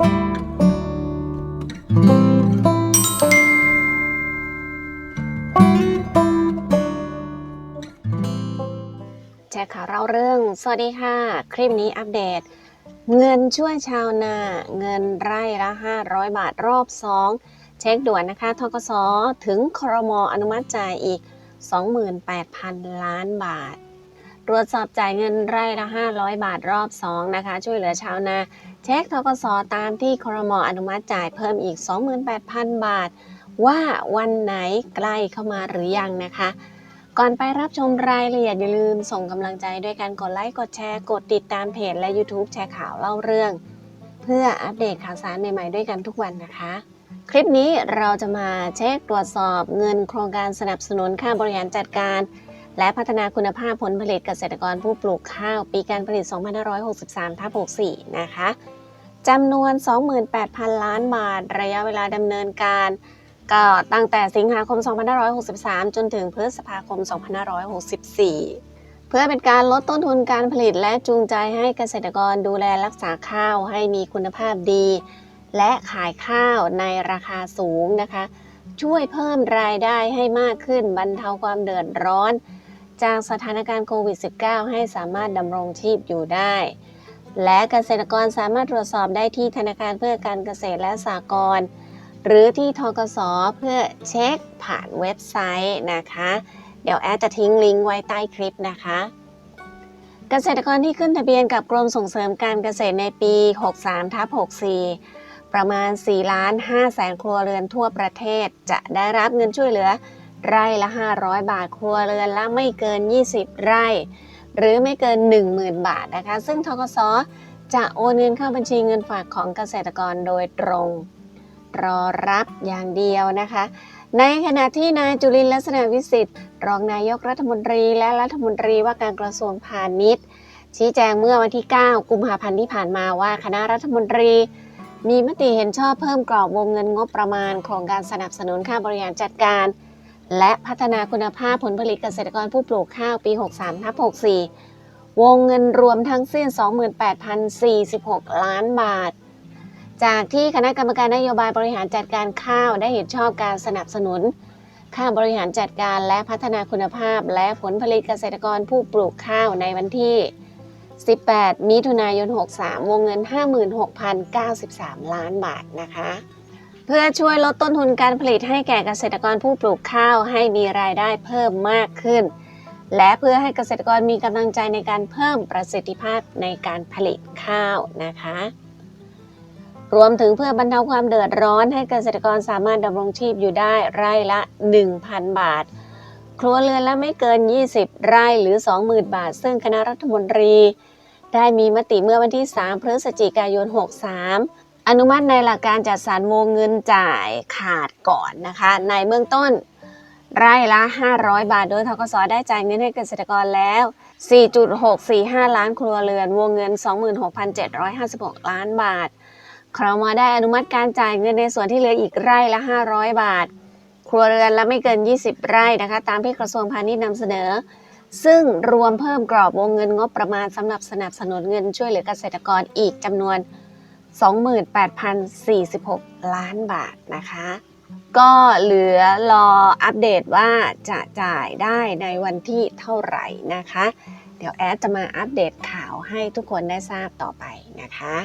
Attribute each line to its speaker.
Speaker 1: แชร์ข่าวเราเรื่อง สวัสดีค่ะ คลิปนี้อัปเดต เงินช่วยชาวนา เงินไร่ละ 500 บาทรอบ 2 เช็คด่วนนะคะทกสถึงครมอนุมัติจ่ายอีก 28,000 ล้านบาท ตรวจสอบจ่ายเงินไร่ละ 500 บาทรอบ 2 นะคะ ช่วยเหลือชาวนา เช็คทกสตามที่ครมอนุมัติจ่ายเพิ่มอีก 28,000 บาท ว่าวันไหนใกล้เข้ามาหรือยังนะคะ ก่อนไปรับชมรายละเอียดอย่าลืมส่งกำลังใจด้วยการกดไลค์ กดแชร์ กดติดตามเพจและ YouTube แชร์ข่าวเล่าเรื่อง เพื่ออัปเดตข่าวสารใหม่ๆด้วยกันทุกวันนะคะ คลิปนี้เราจะมาเช็คตรวจสอบเงินโครงการสนับสนุนค่าบริหารจัดการ และพัฒนาคุณภาพผลผลิตเกษตรกรผู้ปลูกข้าว ปีการผลิต 2563ทับ64 นะคะจำนวน 28,000 ล้านบาท ระยะเวลาดำเนินการ ก็ตั้งแต่สิงหาคม 2563 จนถึงพฤษภาคม 2564 เพื่อเป็นการลดต้นทุนการผลิตและจูงใจให้เกษตรกรดูแลรักษาข้าวให้มีคุณภาพดี และขายข้าวในราคาสูงนะคะช่วยเพิ่มรายได้ให้มากขึ้นบรรเทาความเดือดร้อน จากสถานการณ์โควิด -19 ให้สามารถดำรงชีพอยู่ได้ และเกษตรกรสามารถตรวจสอบได้ที่ธนาคารเพื่อการเกษตรและสหกรณ์หรือที่ทกสเพื่อเช็คผ่านเว็บไซต์นะคะ เดี๋ยวแอดจะทิ้งลิงก์ไว้ใต้คลิปนะคะ เกษตรกรที่ขึ้นทะเบียนกับกรมส่งเสริมการเกษตรในปี 63ทับ64 ประมาณ4ล้าน5แสนครัวเรือนทั่วประเทศจะได้รับเงินช่วยเหลือ ไร่ละ 500 บาทครัวเรือนละไม่เกิน 20 ไร่ หรือไม่เกิน 10,000 บาทนะคะ ซึ่งทกสจะโอนเงินเข้าบัญชีเงินฝากของเกษตรกรโดยตรง รอรับอย่างเดียวนะคะ ในขณะที่นายจุลินลักษณะวิสิทธิ์ รองนายกรัฐมนตรีและรัฐมนตรีว่าการกระทรวงพาณิชย์ ชี้แจงเมื่อวันที่ 9 กุมภาพันธ์ที่ผ่านมาว่าคณะรัฐมนตรี มีมติเห็นชอบเพิ่มกรอบวงเงินงบประมาณโครงการสนับสนุนค่าบริหารจัดการ และพัฒนาคุณภาพผลผลิตเกษตรกรผู้ปลูกข้าวปี 63ทับ64 วงเงินรวมทั้งสิ้น 28,046 ล้านบาท จากที่คณะกรรมการนโยบายบริหารจัดการข้าวได้เห็นชอบการสนับสนุน ค่าบริหารจัดการและพัฒนาคุณภาพ และผลผลิตเกษตรกรผู้ปลูกข้าวในวันที่ 18 มิถุนายน 63 วงเงิน 56,093 ล้านบาทนะคะ พื่อช่วยลดต้นทุนการผลิตให้แก่เกษตรกรผู้ปลูกข้าวให้มีรายได้เพิ่มมากขึ้น และเพื่อให้เกษตรกรมีกำลังใจในการเพิ่มประสิทธิภาพในการผลิตข้าวนะคะ รวมถึงเพื่อบรรเทาความเดือดร้อนให้เกษตรกรสามารถดำรงชีพอยู่ได้ไร่ละ 1,000 บาท ครัวเรือนละไม่เกิน 20 ไร่หรือ 20,000 บาท ซึ่งคณะรัฐมนตรี ได้มีมติเมื่อวันที่ 3 พฤศจิกายน 63 อนุมัติในหลักการจัดสรรวงเงินจ่ายขาดก่อนนะคะ ในเบื้องต้นไร่ละ 500 บาท โดยทกสได้จ่ายเงินให้เกษตรกรแล้ว 4.645 ล้านครัวเรือน วงเงิน 26,756 ล้านบาท ครมได้อนุมัติการจ่ายเงินในส่วนที่เหลืออีกไร่ละ 500 บาท ครัวเรือนละไม่เกิน 20 ไร่นะคะ ตามที่กระทรวงพาณิชย์นำเสนอ ซึ่งรวมเพิ่มกรอบวงเงินงบประมาณสำหรับสนับสนุนเงินช่วยเหลือเกษตรกรอีกจำนวน 28,046 ล้านบาทนะคะ ก็เหลือรออัปเดตว่าจะจ่ายได้ในวันที่เท่าไหร่นะคะ เดี๋ยวแอดจะมาอัปเดตข่าวให้ทุกคนได้ทราบต่อไปนะคะ